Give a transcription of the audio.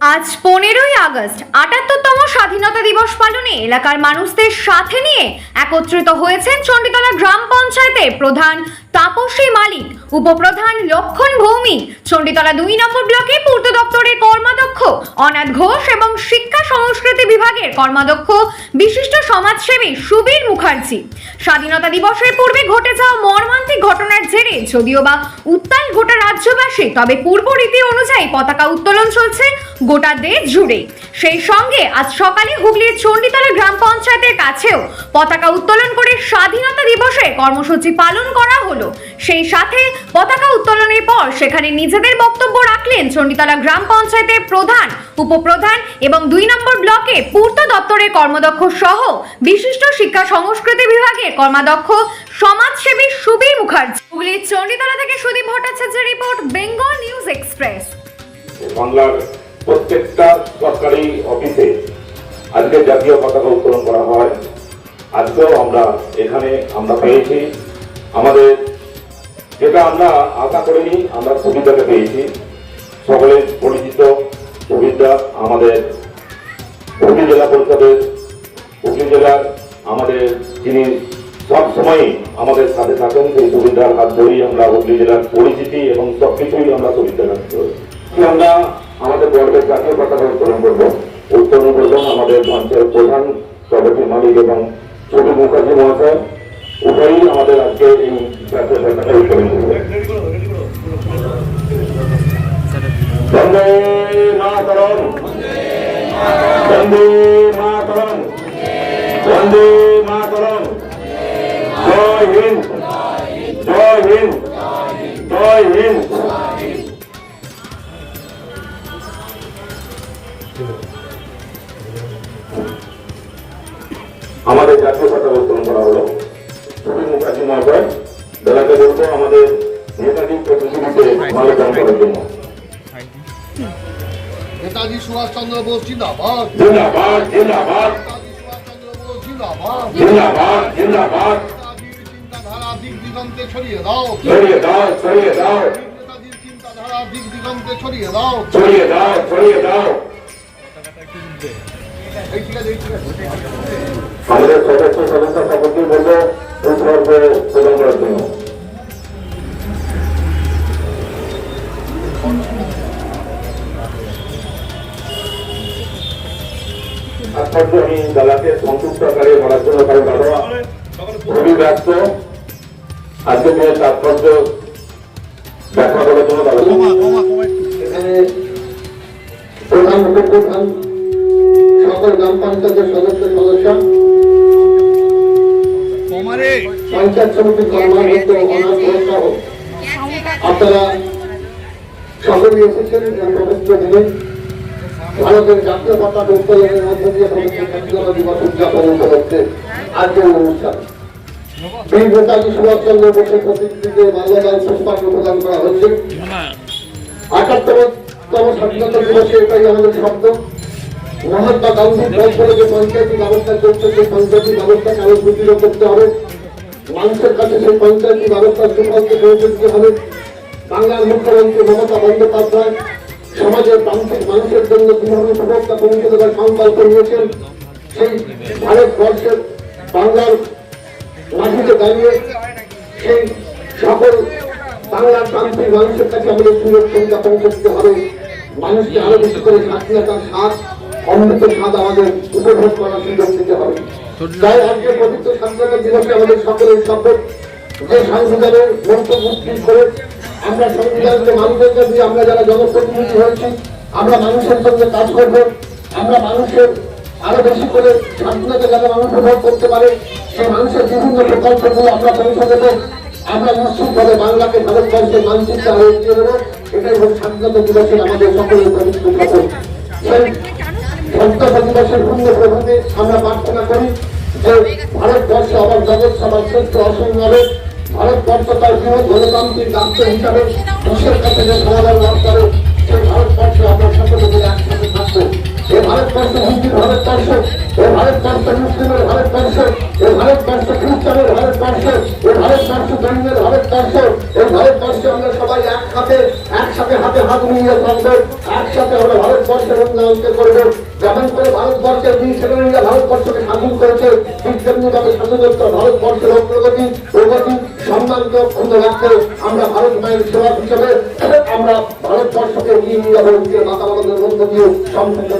আজ পনেরোই আগস্ট, আটাত্তরতম স্বাধীনতা দিবস পালনে এলাকার মানুষদের সাথে নিয়ে একত্রিত হয়েছেন চণ্ডীতলা গ্রাম পঞ্চায়েতের প্রধান তাপসী মালিক, উপপ্রধান লক্ষণ ভৌমিক চণ্ডীতলা দুই নম্বর ব্লকে পূর্ত দপ্তরের কর্মাধ্যক্ষ অনাথ ঘোষ এবং শিক্ষা সংস্কৃতি বিভাগের কর্মাধ্যক্ষ বিশিষ্ট সমাজসেবী সুবীর মুখার্জি। স্বাধীনতা দিবসের পূর্বে ঘটে যাওয়া মর্মান্তিক ঘটনার জেরে যদিও বা উত্তাল গোটা রাজ্যবাসী, তবে পূর্ব রীতি অনুযায়ী পতাকা উত্তোলন চলছে। গোটা দেশ জুড়ে। সেই সঙ্গে আজ সকালে হুগলির চণ্ডীতলা গ্রাম পঞ্চায়েতের কাছেও পতাকা উত্তোলন করে স্বাধীনতা দিবসে কর্মসূচি পালন করা হলো। সেই সাথে পতাকা উত্তোলনের পর সেখানে নিজেদের বক্তব্য রাখলেন চণ্ডীতলা গ্রাম পঞ্চায়েতের প্রধান, উপপ্রধান এবং দুই নম্বর ব্লকে পূর্ত দপ্তরের কর্মদক্ষ সহ বিশিষ্ট শিক্ষা সংস্কৃতি বিভাগের কর্মাধ্যক্ষ, সমাজসেবী সুবীর মুখার্জি। হুগলির চণ্ডীতলা থেকে সুদীপ ভট্টাচার্যের রিপোর্ট, বেঙ্গল নিউজ এক্সপ্রেস। বাংলার প্রত্যেকটা সরকারি অফিসে আজকে জাতীয় পতাকা উত্তোলন করা হয়। আজকেও আমরা এখানে আমরা পেয়েছি। আমাদের যেটা আমরা আশা করিনি, আমরা সুবিধাটা পেয়েছি। সকলের পরিচিত সুবিধা আমাদের হুগলি জেলা পরিষদের। হুগলি জেলার আমাদের যিনি সব সময়ই আমাদের সাথে থাকেন, সেই সুবিধার হাত ধরেই আমরা হুগলি জেলার পরিচিতি এবং সব কিছুই আমরা সুবিধা রাখতে আমরা আমাদের গর্বের জাতীয় পতাকা উত্তোলন করব। উত্তোলন করবেন আমাদের মঞ্চের প্রধান প্রগতি মালিক এবং ছবি মুখার্জি মহাশয়। উভয়ই আমাদের আজকে এই জাতীয় পতাকা উত্তোলন করবে বন্দে মাতরম। বন্দে মাতরম। বন্দে মাতরম। জয় হিন্দ। জয় হিন্দ। জয় হিন্দ। আমাদের জাতীয় পতাকা উত্তোলন করা হলো। ছবি মুখার্জি মহাশয় বেলাকে বলব আমাদের নেতাজি প্রতিযোগিতে মাল্যদান করার জন্য। নেতাজি সুভাষচন্দ্র বোস জিন্দাবাদ। জিন্দাবাদ জিন্দাবাদ। বোস জিন্দাবাদ। জিন্দাবাদ জিন্দাবাদ। চিন্তাধারা দিক দিগন্তে ছড়িয়ে দাও। ছড়িয়ে দাও ছড়িয়ে দাও। নেতাজির চিন্তাধারা দিক দিগন্তে ছড়িয়ে দাও। ছড়িয়ে দাও ছড়িয়ে দাও। আমাদের সদস্য সদস্য সকলকে সংযুক্ত আকারে বলার জন্য কারণ দাদা খুবই ব্যস্ত। আজকে তাৎপর্য ব্যাখ্যা করার জন্য দাদা পঞ্চায়েতের সদস্য সদস্য। পঞ্চায়েত সমিতির কর্মাধ্যক্ষ অনাথ আপনারা সকলেই এসেছেন পবিত্র দিনে ভারতের জাতীয় পতাকা উত্তোলনের মধ্য দিয়ে পবিত্র স্বাধীনতা দিবস উদযাপন উপলক্ষে আজকের অনুষ্ঠান। বীর নেতাজি সুভাষচন্দ্র বোসের প্রতিকৃতিতে মাল্যদান পুষ্পাঞ্জলি প্রদান করা হচ্ছে আটাত্তরতম স্বাধীনতা দিবসে এটাই আমাদের শব্দ। মহাত্মা গান্ধী বলছিল যে পঞ্চায়েতি ব্যবস্থা করতে সেই পঞ্চায়েতি ব্যবস্থাকে আরও সুদৃঢ় করতে হবে। মানুষের কাছে সেই পঞ্চায়েতি ব্যবস্থা সুফলকে পৌঁছে দিতে হবে। বাংলার মুখ্যমন্ত্রী মমতা বন্দ্যোপাধ্যায় সমাজের প্রান্তিক মানুষের জন্য কীভাবে উপভোক্তা পৌঁছে দেওয়ার সংকল্প নিয়েছেন, সেই ভারতবর্ষের বাংলার মাটিতে দাঁড়িয়ে সেই সকল বাংলার প্রান্তিক মানুষের কাছে আমাদের সুযোগ সুবিধা পৌঁছে দিতে হবে। মানুষকে আরও বেশি করে স্বাধীনতার স্বাদ অমৃত স্বাদ আমাদের উপভোগ করার সুযোগ দিতে হবে। তাই আজকে পবিত্র স্বাধীনতা দিবসে আমাদের সকলের শপথ যে সংবিধানের ঠিক করে আমরা সংবিধানকে মানুষের কাছে আমরা যারা জনপ্রতিনিধি হয়েছি আমরা মানুষের সঙ্গে কাজ করব আমরা মানুষের আরও বেশি করে স্বাধীনতা যাতে মানুষ উপভোগ করতে পারে সেই মানুষের বিভিন্ন প্রকল্পগুলো আমরা পৌঁছে দেবো। আমরা নিশ্চিতভাবে বাংলাকে ভারতবর্ষের মানচিত্র আরও এগিয়ে দেবো এটাই হল স্বাধীনতা দিবসের আমাদের সকলের পবিত্র শপথ। দিবসের পূর্ণ প্রভাবে আমরা প্রার্থনা করি যে ভারতবর্ষে আবার জগৎ সবার শ্রেষ্ঠ অসংখ্য ভারতবর্ষ তার বৃহৎ গণতান্ত্রিক রাষ্ট্র হিসাবে বিশ্বের কাছে যে সমাধান লাভ করে সেই ভারতবর্ষে আমরা সকলে মিলে একসাথে থাকব। এ ভারতবর্ষ হিন্দুর ভারতবর্ষ, এ ভারতবর্ষ মুসলিমের ভারতবর্ষ, এ ভারতবর্ষ খ্রিস্টানের ভারতবর্ষ, এ ভারতবর্ষ জৈনের ভারতবর্ষ এই ভারতবর্ষে আমরা সবাই এক একসাথে একসাথে হাতে হাত মিলিয়ে থাকব, একসাথে আমরা ভারতবর্ষের উন্নয়নকে করব। যেমন করে ভারতবর্ষের দুই সেনানীরা ভারতবর্ষকে স্বাধীন করেছে, ঠিক তেমনি ভাবে স্বাধীনতা ভারতবর্ষের অগ্রগতি প্রগতি সম্মানকে অক্ষুণ্ণ রাখতে আমরা ভারত মায়ের সেবা হিসেবে আমরা ভারতবর্ষকে নিয়ে নিয়ে যাব। মাতা মন্দির মধ্য দিয়ে সম্পূর্ণ